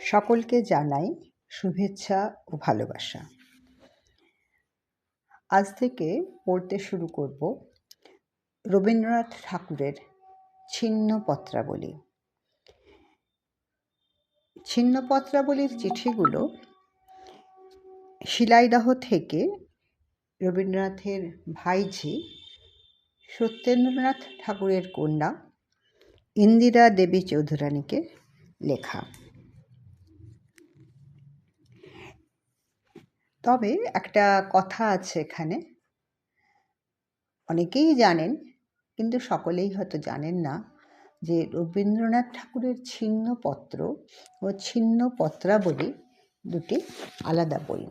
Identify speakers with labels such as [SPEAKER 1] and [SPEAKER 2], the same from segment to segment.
[SPEAKER 1] সকলকে জানাই শুভেচ্ছা ও ভালোবাসা। আজ থেকে পড়তে শুরু করব রবীন্দ্রনাথ ঠাকুরের ছিন্ন পত্রাবলী। ছিন্ন পত্রাবলীর চিঠিগুলো শিলাইদহ থেকে রবীন্দ্রনাথের ভাইঝি সত্যেন্দ্রনাথ ঠাকুরের কন্যা ইন্দিরা দেবী চৌধুরানীকে লেখা। তবে একটা কথা আছে এখানে। অনেকেই জানেন, কিন্তু সকলেই হয়তো জানেন না, যে রবীন্দ্রনাথ ঠাকুরের ছিন্নপত্র ও ছিন্ন পত্রাবলী দুটি আলাদা বই।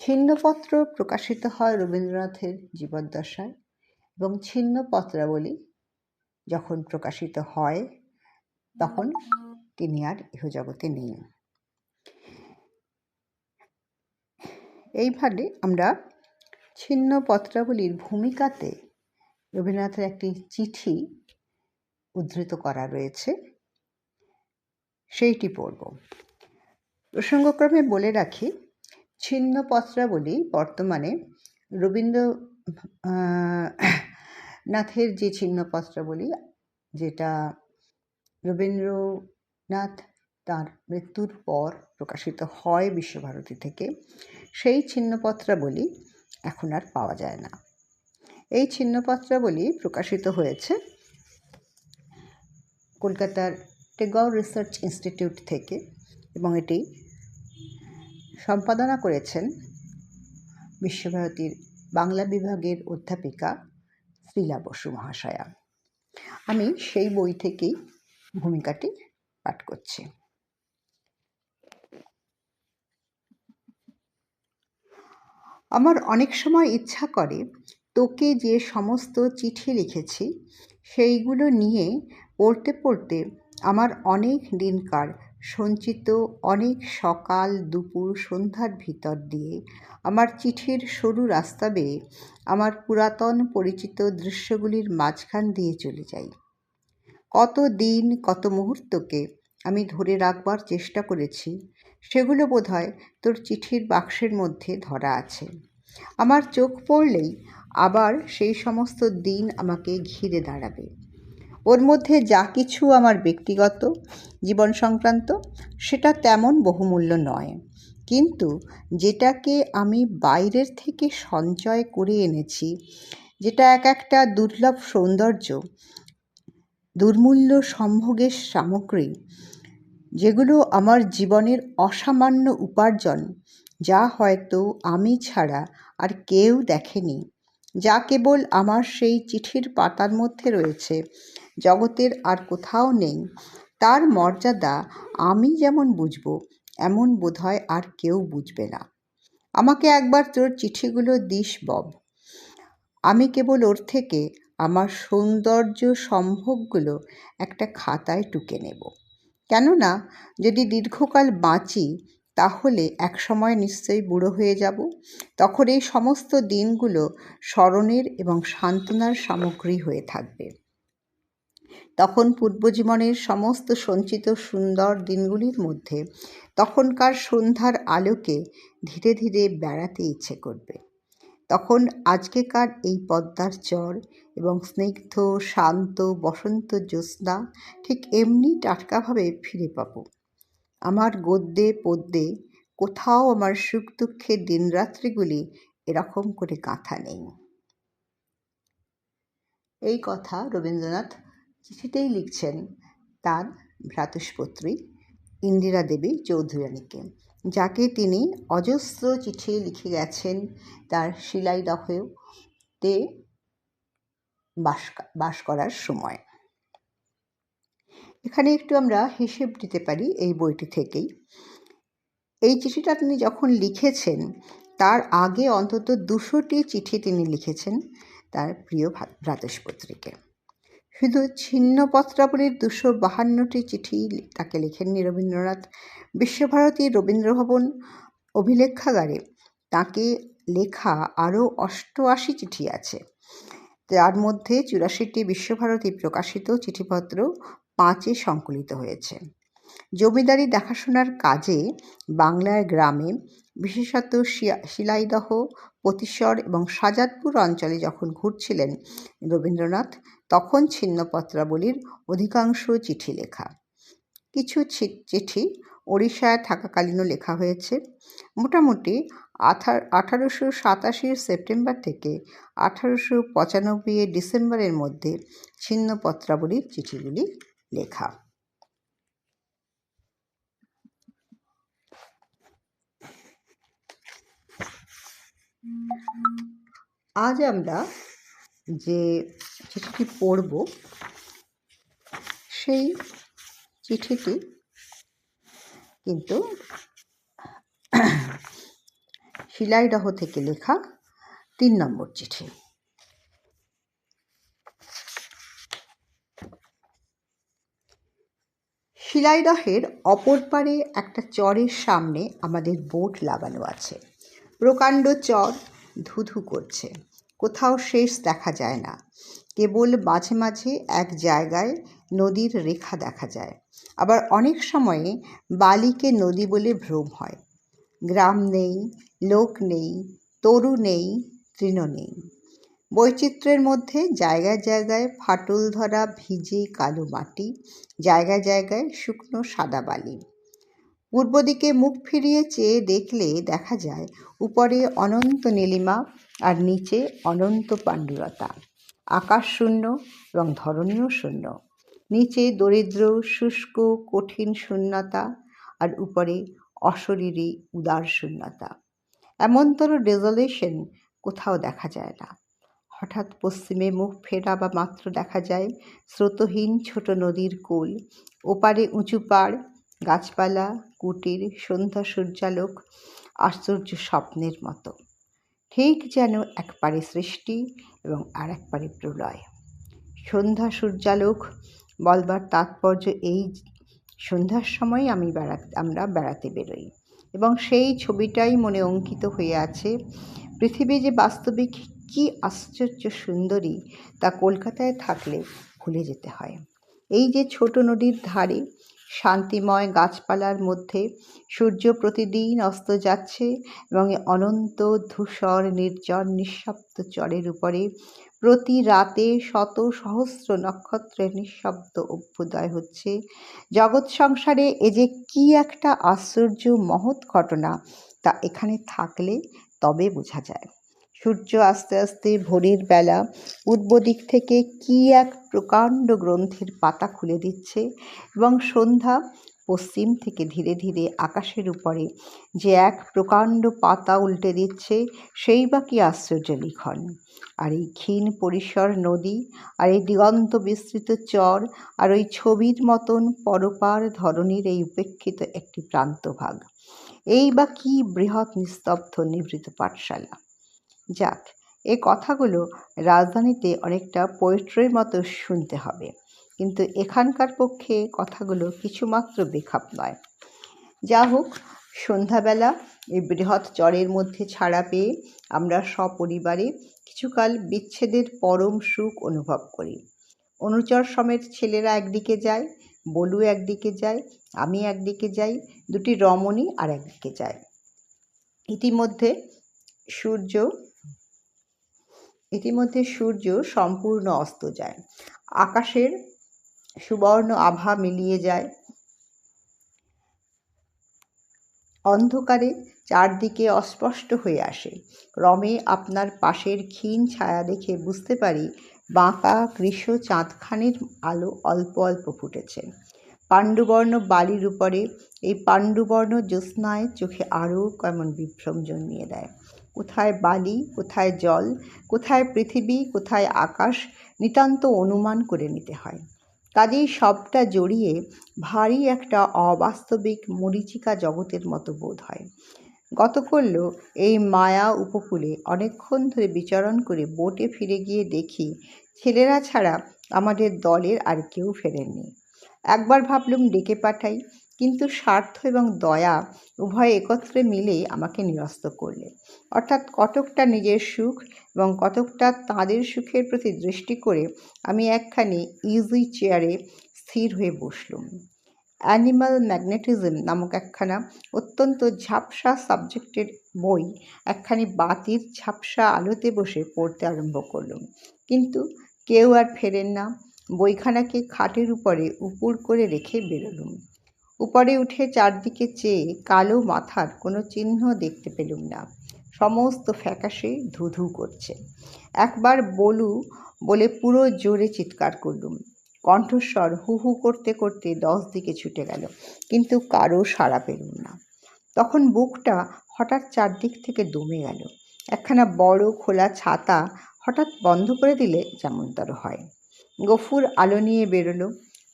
[SPEAKER 1] ছিন্নপত্র প্রকাশিত হয় রবীন্দ্রনাথের জীবদ্দশায়। এবং ছিন্ন পত্রাবলী যখন প্রকাশিত হয়, তখন তিনি আর ইহজগতে নেই। এইভাবে আমরা ছিন্ন পত্রাবলীর ভূমিকাতে রবীন্দ্রনাথের একটি চিঠি উদ্ধৃত করা রয়েছে। সেইটি পড়ব। প্রসঙ্গক্রমে বলে রাখি, ছিন্ন পত্রাবলী বর্তমানে রবীন্দ্র নাথের যে ছিন্ন পত্রাবলী যেটা রবীন্দ্রনাথ তার মৃত্যুর পর প্রকাশিত হয় বিশ্বভারতী থেকে, সেই ছিন্নপত্রাবলী এখন আর পাওয়া যায় না। এই ছিন্নপত্রাবলী প্রকাশিত হয়েছে কলকাতার টেগর রিসার্চ ইনস্টিটিউট থেকে এবং এটি সম্পাদনা করেছেন বিশ্বভারতীর বাংলা বিভাগের অধ্যাপিকা শ্রীলা বসু মহাশয়া। আমি সেই বই থেকেই ভূমিকাটি পাঠ করছি। আমার অনেক সময় ইচ্ছা করে তোকে যে সমস্ত চিঠি লিখেছি, সেইগুলো নিয়ে পড়তে পড়তে আমার অনেক দিনকার সঞ্চিত অনেক সকাল দুপুর সন্ধ্যার ভিতর দিয়ে আমার চিঠির সরু রাস্তা বেয়ে আমার পুরাতন পরিচিত দৃশ্যগুলির মাঝখান দিয়ে চলে যাই। কত দিন, কত মুহূর্তকে আমি ধরে রাখবার চেষ্টা করেছি, সেগুলো বোধহয় তোর চিঠির বাক্সের মধ্যে ধরা আছে। আমার চোখ পড়লেই আবার সেই সমস্ত দিন আমাকে ঘিরে দাঁড়াবে। ওর মধ্যে যা কিছু আমার ব্যক্তিগত জীবন সংক্রান্ত, সেটা তেমন বহুমূল্য নয়। কিন্তু যেটাকে আমি বাইরের থেকে সঞ্চয় করে এনেছি, যেটা এক একটা দুর্লভ সৌন্দর্য, দুর্মূল্য সম্ভোগের সামগ্রী, যেগুলো আমার জীবনের অসামান্য উপার্জন, যা হয়তো আমি ছাড়া আর কেউ দেখেনি, যা কেবল আমার সেই চিঠির পাতার মধ্যে রয়েছে জগতের আর কোথাও নেই। তার মর্যাদা আমি যেমন বুঝব, এমন বোধহয় আর কেউ বুঝবে না। আমাকে একবার তোর চিঠিগুলো দিস, বব। আমি কেবল ওর থেকে আমার সৌন্দর্য সম্ভবগুলো একটা খাতায় টুকে নেব। কেননা, যদি দীর্ঘকাল বাঁচি, তাহলে এক সময় নিশ্চয়ই বুড়ো হয়ে যাব। তখন এই সমস্ত দিনগুলো স্মরণের এবং সান্ত্বনার সামগ্রী হয়ে থাকবে। তখন পূর্বজীবনের সমস্ত সঞ্চিত সুন্দর দিনগুলির মধ্যে তখনকার সন্ধ্যার আলোকে ধীরে ধীরে বেড়াতে ইচ্ছে করবে। তখন আজকেকার এই পদ্মার চর এবং স্নিগ্ধ, শান্ত, বসন্ত জ্যোৎস্না ঠিক এমনি টাটকাভাবে ফিরে পাব। আমার গদ্যে, পদ্যে কোথাও আমার সুখ দুঃখের দিনরাত্রিগুলি এরকম করে কাঁথা নেই। এই কথা রবীন্দ্রনাথ চিঠিতেই লিখছেন তার ভ্রাতুষ্পত্রী ইন্দিরা দেবী চৌধুরানীকে। যাকে তিনি অজস্র চিঠি লিখে গেছেন তার শিলাইদহেতে বাস বাস করার সময়। এখানে একটু আমরা হিসেব দিতে পারি এই বইটি থেকেই। এই চিঠিটা তিনি যখন লিখেছেন, তার আগে অন্তত দুশোটি চিঠি তিনি লিখেছেন তার প্রিয় ভ্রাতুষ্পত্রীকে। শুধু ছিন্ন পত্রাবলীর দুশো বাহান্নটি চিঠি তাকে লেখেননি রবীন্দ্রনাথ। বিশ্বভারতী রবীন্দ্রভবন অভিলেখাগারে তাকে লেখা আরও অষ্টআশি চিঠি আছে। তার মধ্যে চুরাশিটি বিশ্বভারতী প্রকাশিত চিঠিপত্র পাঁচে সংকলিত হয়েছে। জমিদারি দেখাশোনার কাজে বাংলার গ্রামে বিশেষত শিলাইদহ পতিশ্বর এবং সাজাদপুর অঞ্চলে যখন ঘুরছিলেন রবীন্দ্রনাথ তখন ছিন্নপত্রাবলীর অধিকাংশ চিঠি লেখা। কিছু চিঠি ওড়িশায় থাকাকালীনও লেখা হয়েছে। মোটামুটি আঠার, আঠারোশো সাতাশির সেপ্টেম্বর থেকে আঠারোশো পঁচানব্বই ডিসেম্বরের মধ্যে ছিন্নপত্রাবলীর চিঠিগুলি লেখা। আজ আমরা যে চিঠিটি পড়ব, সেই চিঠিটি কিন্তু শিলাইদহ থেকে লেখা তিন নম্বর চিঠি। শিলাইদহের অপর পারে একটা চরের সামনে আমাদের বোট লাগানো আছে। প্রকাণ্ড চর ধুধু করছে। কোথাও শেষ দেখা যায় না। কেবল মাঝে মাঝে এক জায়গায় নদীর রেখা দেখা যায়। আবার অনেক সময়ে বালিকে নদী বলে ভ্রম হয়। গ্রাম নেই, লোক নেই, তরু নেই, তৃণ নেই। বৈচিত্র্যের মধ্যে জায়গায় জায়গায় ফাটল ধরা ভিজে কালো মাটি, জায়গায় জায়গায় শুকনো সাদা বালি। পূর্ব দিকে মুখ ফিরিয়ে চেয়ে দেখলে দেখা যায়, উপরে অনন্ত নীলিমা আর নিচে অনন্ত পাণ্ডুরতা। আকাশ শূন্য এবং ধরণীয় শূন্য। নিচে দরিদ্র, শুষ্ক, কঠিন শূন্যতা আর উপরে অশরীরী, উদার শূন্যতা। এমনতর ডেজলেশন কোথাও দেখা যায় না। হঠাৎ পশ্চিমে মুখ ফেরা বা মাত্র দেখা যায় স্রোতহীন ছোট নদীর কোল, ওপারে উঁচু পাড়, গাছপালা, কুটির, সন্ধ্যা সূর্যালোক, আশ্চর্য স্বপ্নের মতো। ঠিক যেন এক পারে সৃষ্টি এবং আর এক পারে প্রলয়। সন্ধ্যা সূর্যালোক, বলবার তাৎপর্য এই সন্ধ্যার সময় আমি বেড়াতে, আমরা বেড়াতে বেরোই এবং সেই ছবিটাই মনে অঙ্কিত হয়ে আছে। পৃথিবী যে বাস্তবিক, কি আশ্চর্য সুন্দরী তা কলকাতায় থাকলে ভুলে যেতে হয়। এই যে ছোট নদীর ধারে শান্তিময় গাছপালার মধ্যে সূর্য প্রতিদিন অস্ত যাচ্ছে এবং অনন্ত ধূসর নির্জন নিঃশব্দ চরের উপরে প্রতি রাতে শত সহস্র নক্ষত্রের নিঃশব্দ অভ্যুদয় হচ্ছে। জগৎ সংসারে এ যে কি একটা আশ্চর্য মহৎ ঘটনা তা এখানে থাকলে তবে বোঝা যায়। সূর্য আস্তে আস্তে ভোরের বেলা পূর্ব দিক থেকে কি এক প্রকাণ্ড গ্রন্থের পাতা খুলে দিচ্ছে এবং সন্ধ্যা পশ্চিম থেকে ধীরে ধীরে আকাশের উপরে যে এক প্রকাণ্ড পাতা উল্টে দিচ্ছে, সেই বা কি আশ্চর্য লিখন। আর এই ক্ষীণ পরিসর নদী, আর এই দিগন্ত বিস্তৃত চর, আর ওই ছবির মতন পরপার ধরনের এই উপেক্ষিত একটি প্রান্তভাগ। এই বা কি বৃহৎ নিস্তব্ধ নিভৃত পাঠশালা। যাক, এ কথাগুলো রাজধানীতে অনেকটা পোয়েট্রির মতো শুনতে হবে। কিন্তু এখানকার পক্ষে কথাগুলো কিছুমাত্র বেখাপ নয়। যা হোক, সন্ধ্যাবেলা এই বৃহৎ চরের মধ্যে ছাড়া পেয়ে আমরা সপরিবারে কিছুকাল বিচ্ছেদের পরম সুখ অনুভব করি। অনুচর সমেত ছেলেরা একদিকে যায়, বলু একদিকে যায়, আমি একদিকে যাই, দুটি রমণী আর একদিকে যায়। ইতিমধ্যে সূর্য ইতিমধ্যে সূর্য সম্পূর্ণ অস্ত যায়। আকাশের সুবর্ণ আভা মিলিয়ে যায়। অন্ধকারে চারদিকে অস্পষ্ট হয়ে আসে। রমে আপনার পাশের ক্ষীণ ছায়া দেখে বুঝতে পারি, বাঁকা কৃষ্ণ চাঁদখানের আলো অল্প অল্প ফুটেছে। পাণ্ডুবর্ণ বালির উপরে, এই পাণ্ডুবর্ণ জ্যোৎস্নায় চোখে আরও কেমন বিভ্রম জন্মিয়ে দেয়। কোথায় বালি, কোথায় জল, কোথায় পৃথিবী, কোথায় আকাশ, নিতান্ত অনুমান করে নিতে হয়। কাজেই সবটা জড়িয়ে ভারী একটা অবাস্তবিক মরীচিকা জগতের মতো বোধ হয়। গতকল্য এই মায়া উপকূলে অনেকক্ষণ ধরে বিচরণ করে বোটে ফিরে গিয়ে দেখি, ছেলেরা ছাড়া আমাদের দলের আর কেউ ফেরেননি। একবার ভাবলুম ডেকে পাঠাই কিন্তু স্বার্থ এবং দয়া উভয় একত্রে মিলে আমাকে নিরস্ত করলে। অর্থাৎ কতকটা নিজের সুখ এবং কতকটা তাঁদের সুখের প্রতি দৃষ্টি করে আমি একখানি ইজি চেয়ারে স্থির হয়ে বসলুম। অ্যানিম্যাল ম্যাগনেটিজম নামক একখানা অত্যন্ত ঝাপসা সাবজেক্টের বই একখানি বাতির ঝাপসা আলোতে বসে পড়তে আরম্ভ করলুম। কিন্তু কেউ আর ফেরেন না। বইখানাকে খাটের উপরে উপুড় করে রেখে বেরোলুম। উপরে উঠে চারদিকে চেয়ে কালো মাথার কোনো চিহ্ন দেখতে পেলুম না। সমস্ত ফ্যাকাশে ধুধু করছে। একবার বলু বলে পুরো জোরে চিৎকার করলুম। কণ্ঠস্বর হু হু করতে করতে দশ দিকে ছুটে গেল, কিন্তু কারও সাড়া পেলুম না। তখন বুকটা হঠাৎ চারদিক থেকে দমে গেল। একখানা বড় খোলা ছাতা হঠাৎ বন্ধ করে দিলে যেমনতর হয়। গফুর আলো নিয়ে বেরোলো।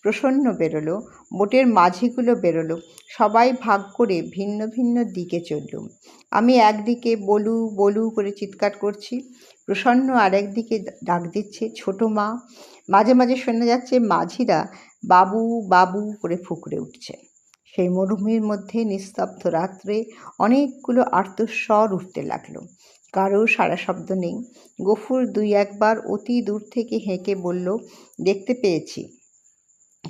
[SPEAKER 1] প্রসন্ন বেরোলো, বোটের মাঝিগুলো বেরোলো, সবাই ভাগ করে ভিন্ন ভিন্ন দিকে চললুম আমি একদিকে বলু বলু করে চিৎকার করছি, প্রসন্ন আরেক দিকে ডাক দিচ্ছে, ছোট মা। মাঝে মাঝে শোনা যাচ্ছে মাঝিরা বাবু বাবু করে ফুকরে উঠছে। সেই মরুভূমির মধ্যে নিস্তব্ধ রাত্রে অনেকগুলো আর্তস্বর উঠতে লাগল। কারও সারা শব্দ নেই। গফুর দুই একবার অতি দূর থেকে হেঁকে বলল, দেখতে পেয়েছি।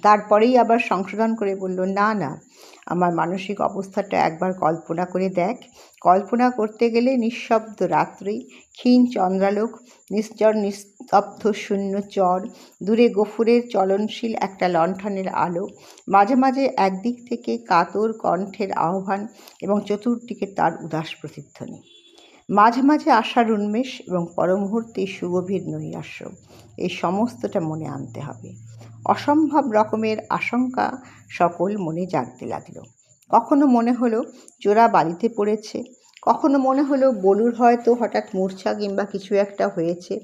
[SPEAKER 1] তারপরেই আবার সংশোধন করে বলল, না না, আমার মানসিক অবস্থাটা একবার কল্পনা করে দেখ। কল্পনা করতে গেলে নিঃশব্দ রাত্রি, ক্ষীণ চন্দ্রালোক, নিশ্চর নিস্তব্ধ শূন্য চর, দূরে গফুরের চলনশীল একটা লণ্ঠনের আলো, মাঝে মাঝে একদিক থেকে কাতর কণ্ঠের আহ্বান এবং চতুর্দিকে তার উদাস প্রতিধ্বনি। মাঝে মাঝে আশার উন্মেষ এবং পরমুহূর্তে সুগভীর নৈরাশ্য, এই সমস্তটা মনে আনতে হবে। অসম্ভব রকমের আশঙ্কা সকল মনে জাগতে লাগল। কখনো মনে হলো চোরা বালিতে পড়েছে, কখনো মনে হলো বলুর হয়তো হঠাৎ মূর্ছা কিংবা কিছু একটা হয়েছে,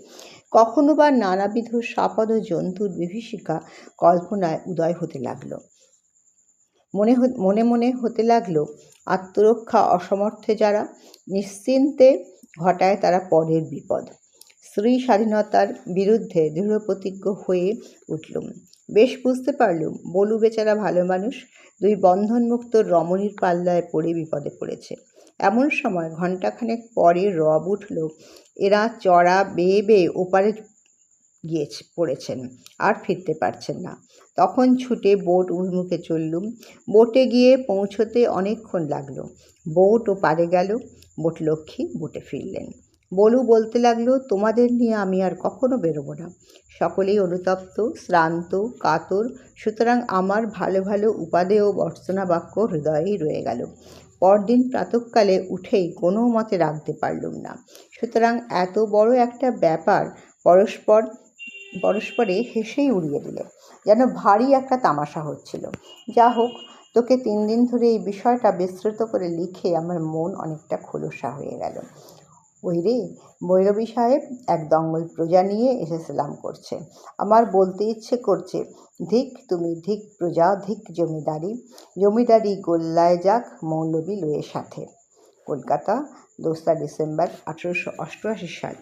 [SPEAKER 1] কখনো বা নানাবিধ সাপদ জন্তুর বিভীষিকা কল্পনায় উদয় হতে লাগল। মনে মনে মনে হতে লাগল, আত্মরক্ষা অসমর্থে যারা, নিশ্চিন্তে ঘটায় তারা পরের বিপদ। স্ত্রী স্বাধীনতার বিরুদ্ধে দৃঢ়প্রতিজ্ঞ হয়ে উঠলুম। বেশ বুঝতে পারলুম বলু বেচারা ভালো মানুষ। দুই বন্ধনমুক্ত রমণীর পাল্লায় পড়ে বিপদে পড়েছে। এমন সময় ঘণ্টাখানেক পরে রব উঠল। এরা চড়া বেয়ে বেয়ে ওপারে গিয়েছে, পড়েছেন, আর ফিরতে পারছেন না। তখন ছুটে বোট উন্মুখে চললুম। বোটে গিয়ে পৌঁছতে অনেকক্ষণ লাগল। বোট ও পারে গেল। বোট লক্ষ্মী বোটে ফিরলেন। বলু বলতে লাগল, তোমাদের নিয়ে আমি আর কখনো বেরোবো না। সকলেই অনুতপ্ত, শ্রান্ত, কাতর, সুতরাং আমার ভালো ভালো উপাদেয় বর্ষনা বাক্য হৃদয়েই রয়ে গেল। পরদিন প্রাতকালে উঠেই কোনো মতে রাখতে পারলুম না। সুতরাং এত বড় একটা ব্যাপার পরস্পর, পরস্পরে হেসেই উড়িয়ে দিলে। যেন ভারী একটা তামাশা হচ্ছিল। যা হোক, তোকে তিন দিন ধরে এই বিষয়টা বিস্তৃত করে লিখে আমার মন অনেকটা খোলসা হয়ে গেল। ওই রে, ভৈরবী সাহেব এক দঙ্গল প্রজা নিয়ে এসে সেলাম করছে। আমার বলতে ইচ্ছে করছে, ধিক তুমি, ধিক প্রজা, ধিক জমিদারি জমিদারি গোল্লায় যাক মৌলবী লয়ের সাথে। কলকাতা, দোসরা ডিসেম্বর আঠেরোশো অষ্টআশি সাল।